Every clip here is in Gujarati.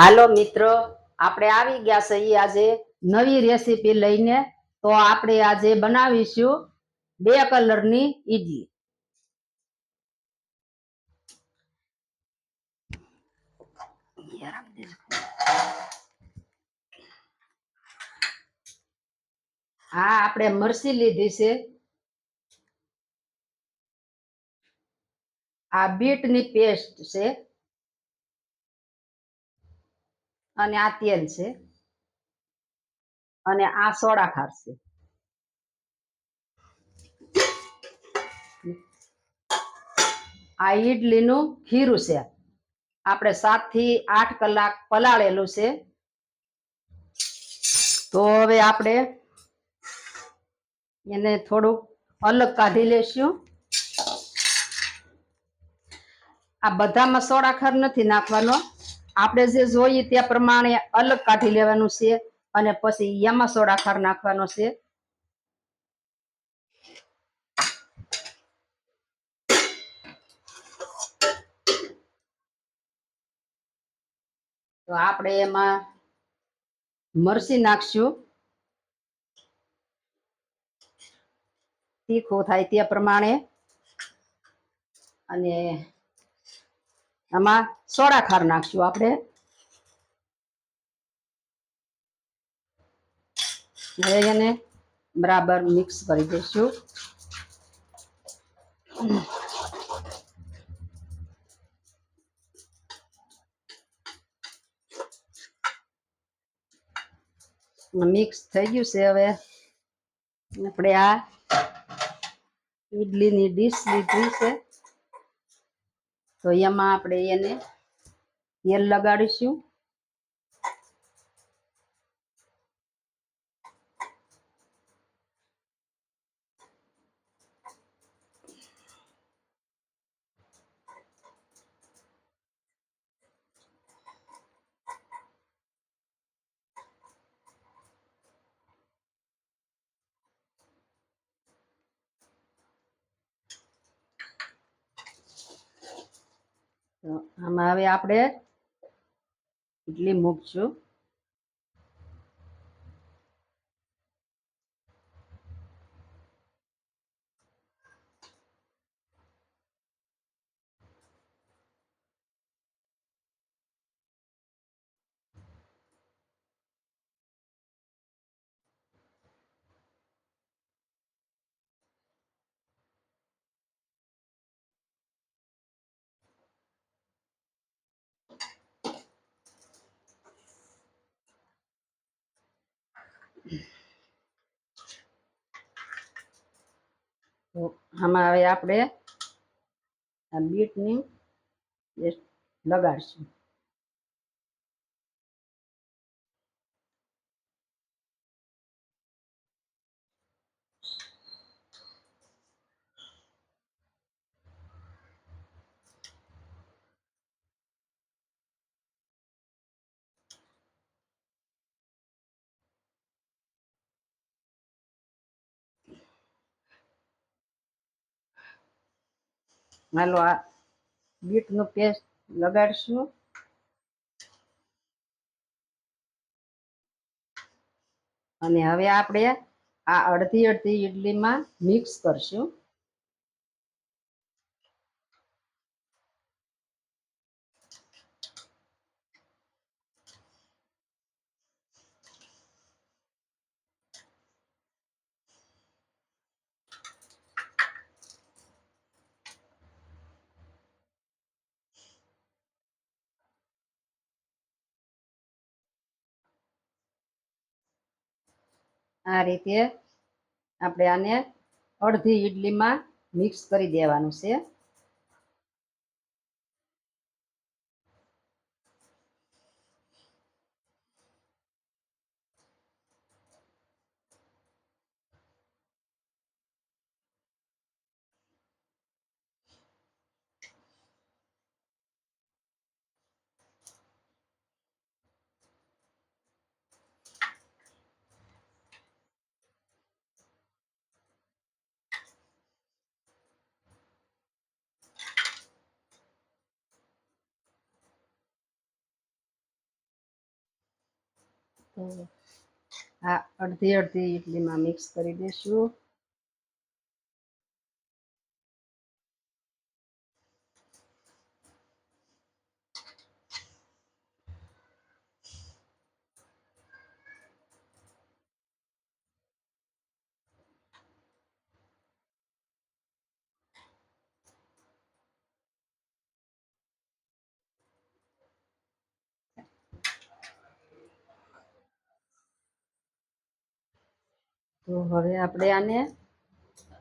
હાલો મિત્રો, આપણે આવી ગયા છીએ આજે નવી રેસીપી લઈને. તો આપણે આજે બનાવીશું બે કલરની ઈડલી. હા, આપણે મરસી લીધી છે. આ બીટની પેસ્ટ છે. અને આ તેલ છે. અને આ સોડા ખાર છે. આ ઈડલીનું ખીરું છે. આપણે સાતથી આઠ કલાક પલાળેલું છે. તો હવે આપણે એને થોડુંક અલગ કાઢી લેશું. આ બધામાં સોડા ખાર નથી નાખવાનો. આપણે જે જોઈએ તે પ્રમાણે અલગ કાઢી લેવાનું છે અને પછી એમાં સોડા ખાર નાખવાનો છે. તો આપણે એમાં મરચી નાખશું. તીખું થાય તે પ્રમાણે. અને આમાં સોડા ખાર નાખશું આપણે. હવે એને બરાબર મિક્સ કરી દઈશું. મિક્સ થઈ ગયું છે હવે. આપણે આ ઈડલીની ડીશ લીધી છે. તો એમાં આપણે એને તેલ લગાડીશું. તો આમાં હવે આપણે ઇડલી મૂકશું. આમાં હવે આપણે આ બીટની પેસ્ટ લગાડશું. હાલો આ બીટનું પેસ્ટ લગાડશું. અને હવે આપણે આ અડધી અડધી ઇડલીમાં મિક્સ કરશું. આ રીતે આપણે આને અડધી ઈડલીમાં મિક્સ કરી દેવાનું છે. તો અડધી અડધી ઇડલીમાં મિક્સ કરી દઈશું તો હવે આપણે આને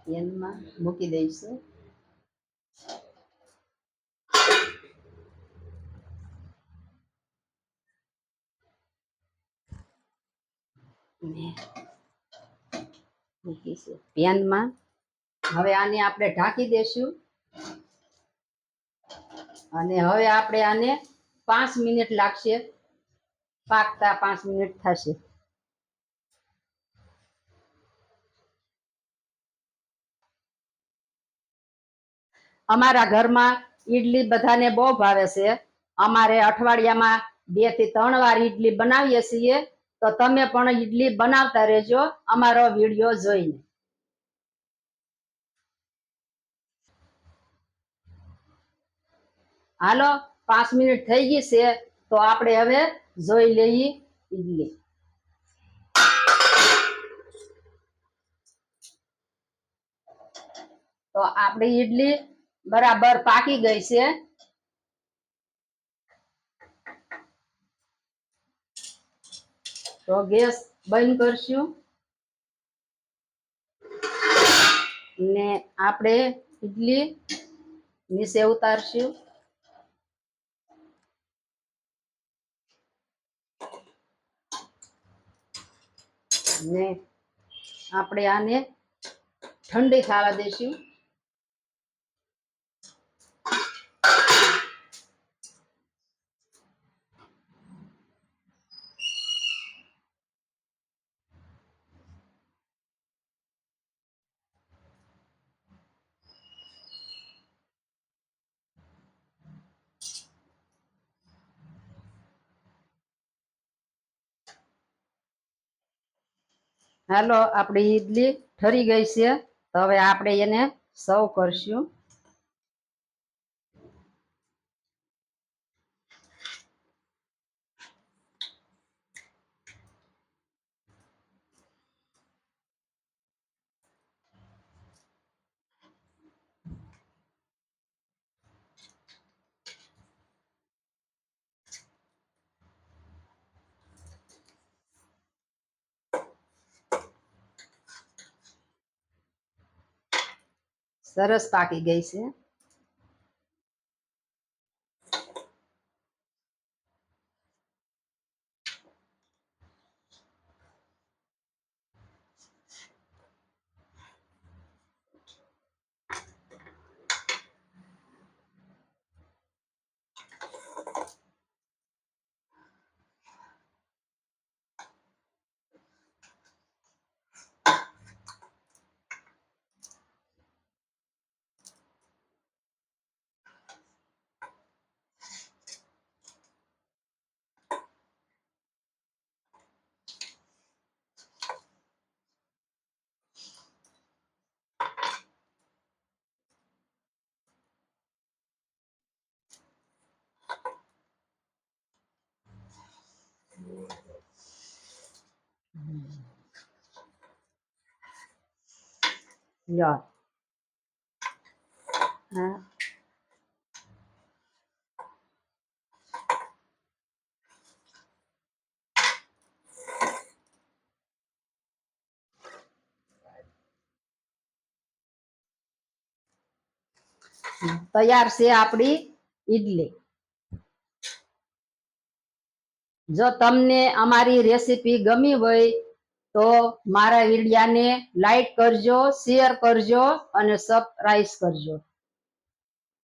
પેનમાં મૂકી દઈશું. પેનમાં હવે આને આપણે ઢાંકી દેશું અને હવે આપણે આને પાંચ મિનિટ લાગશે. પાકતા પાંચ મિનિટ થશે. અમારા ઘરમાં ઈડલી બધાને બહુ ભાવે છે. અમારે અઠવાડિયામાં બેથી ત્રણ વાર ઈડલી બનાવીએ છીએ. તો તમે પણ ઈડલી બનાવતા રહેજો, અમારો વીડિયો જોઈને. હાલો, પાંચ મિનિટ થઈ ગઈ છે, તો આપણે હવે જોઈ લઈએ ઈડલી. તો આપણી ઈડલી બરાબર પાકી ગઈ છે. તો ગેસ બંધ કરશું. ને આપણે ઇડલી નીચે ઉતારશું. ને આપણે આને ઠંડી થવા દઈશું હાલો આપણી ઈડલી ઠરી ગઈ છે. હવે આપણે એને સર્વ કરશું. સરસ પાકી ગઈ છે. તૈયાર છે આપણી ઈડલી. જો તમને અમારી રેસીપી ગમી હોય તો મારા વિડિયાને લાઈક કરજો શેર કરજો અને સબસ્ક્રાઇબ કરજો.